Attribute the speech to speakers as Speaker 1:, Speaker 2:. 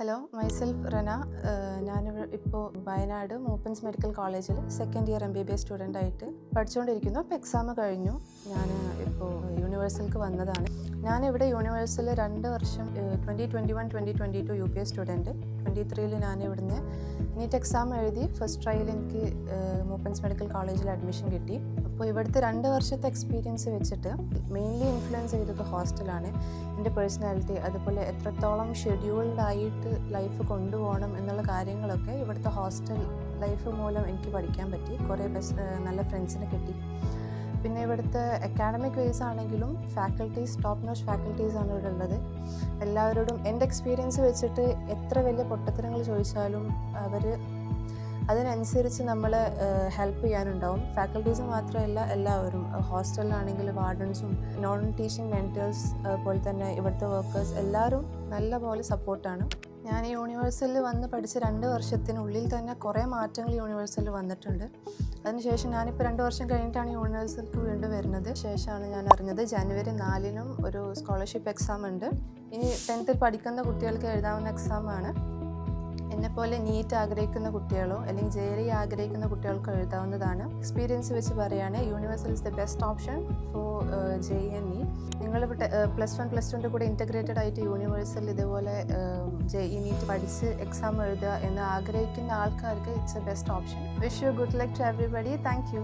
Speaker 1: Hello myself Rana ഞാൻ ഇപ്പോൾ Wayanad Moopens medical കോളേജിൽ second year M B B S student ആയിട്ട് പഠിച്ചുകൊണ്ടിരിക്കുന്നു അപ്പോൾ എക്സാം കഴിഞ്ഞു. ഞാൻ ഇപ്പോൾ യൂണിവേഴ്സൽക്ക് വന്നതാണ്. ഞാനിവിടെ യൂണിവേഴ്സിൽ രണ്ട് വർഷം twenty twenty one twenty twenty two U P S student twenty ത്രീയിൽ ഞാൻ ഇവിടുന്ന് നീറ്റ് എക്സാം എഴുതി ഫസ്റ്റ് ട്രയൽ എനിക്ക് മൂപ്പൻസ് മെഡിക്കൽ കോളേജിൽ അഡ്മിഷൻ കിട്ടി. അപ്പോൾ ഇവിടുത്തെ രണ്ട് വർഷത്തെ എക്സ്പീരിയൻസ് വെച്ചിട്ട് മെയിൻലി ഇൻഫ്ലുവൻസ് ചെയ്തത് ഹോസ്റ്റലാണ് എന്റെ പേഴ്സണാലിറ്റി അതുപോലെ എത്രത്തോളം ഷെഡ്യൂൾഡ് ആയിട്ട് ലൈഫ് കൊണ്ടുപോകണം എന്നുള്ള കാര്യങ്ങളൊക്കെ ഇവിടുത്തെ ഹോസ്റ്റൽ ലൈഫ് മൂലം എനിക്ക് പഠിക്കാൻ പറ്റി. കുറേ നല്ല ഫ്രണ്ട്സിനെ കിട്ടി. പിന്നെ ഇവിടുത്തെ അക്കാഡമിക് വേസ് ആണെങ്കിലും ഫാക്കൽറ്റീസ് ടോപ്പ് നോച്ച് ഫാക്കൽറ്റീസ് ആണ് ഇവിടെ ഉള്ളത്. എല്ലാവരോടും എന്റെ എക്സ്പീരിയൻസ് വെച്ചിട്ട് എത്ര വലിയ പൊട്ടത്തരങ്ങൾ ചോദിച്ചാലും അവർ അതിനനുസരിച്ച് നമ്മൾ ഹെൽപ്പ് ചെയ്യാനുണ്ടാവും. ഫാക്കൽറ്റീസ് മാത്രമല്ല എല്ലാവരും. ഹോസ്റ്റലിലാണെങ്കിൽ വാർഡൻസും നോൺ ടീച്ചിങ് മെന്റേഴ്സ് പോലെ തന്നെ ഇവിടുത്തെ വർക്കേഴ്സ് എല്ലാവരും നല്ല പോലെ സപ്പോർട്ടാണ് ഞാൻ ഈ യൂണിവേഴ്സിൽ വന്ന് പഠിച്ച രണ്ട് വർഷത്തിനുള്ളിൽ തന്നെ കുറേ മാറ്റങ്ങൾ യൂണിവേഴ്സലിൽ വന്നിട്ടുണ്ട്. അതിനുശേഷം ഞാനിപ്പോൾ രണ്ട് വർഷം കഴിഞ്ഞിട്ടാണ് യൂണിവേഴ്സിലേക്ക് വീണ്ടും വരുന്നത്. ശേഷമാണ് ഞാൻ അറിഞ്ഞത് ജനുവരി നാലിനും ഒരു സ്കോളർഷിപ്പ് എക്സാം ഉണ്ട്. ഇനി ടെൻത്തിൽ പഠിക്കുന്ന കുട്ടികൾക്ക് എഴുതാവുന്ന എക്സാമാണ് എന്നെപ്പോലെ നീറ്റ് ആഗ്രഹിക്കുന്ന കുട്ടികളോ അല്ലെങ്കിൽ ജെ ഐ ആഗ്രഹിക്കുന്ന കുട്ടികൾക്ക് എഴുതാവുന്നതാണ്. എക്സ്പീരിയൻസ് വെച്ച് പറയുകയാണ് universal is the best option for J N E നിങ്ങൾ പ്ലസ് വൺ പ്ലസ് ടുന്റെ കൂടെ ഇന്റഗ്രേറ്റഡ് ആയിട്ട് യൂണിവേഴ്സൽ ഇതുപോലെ ജെ ഇ നീറ്റ് പഠിച്ച് എക്സാം എഴുതുക എന്ന് ആഗ്രഹിക്കുന്ന ആൾക്കാർക്ക് it's a best option wish you good luck to everybody thank you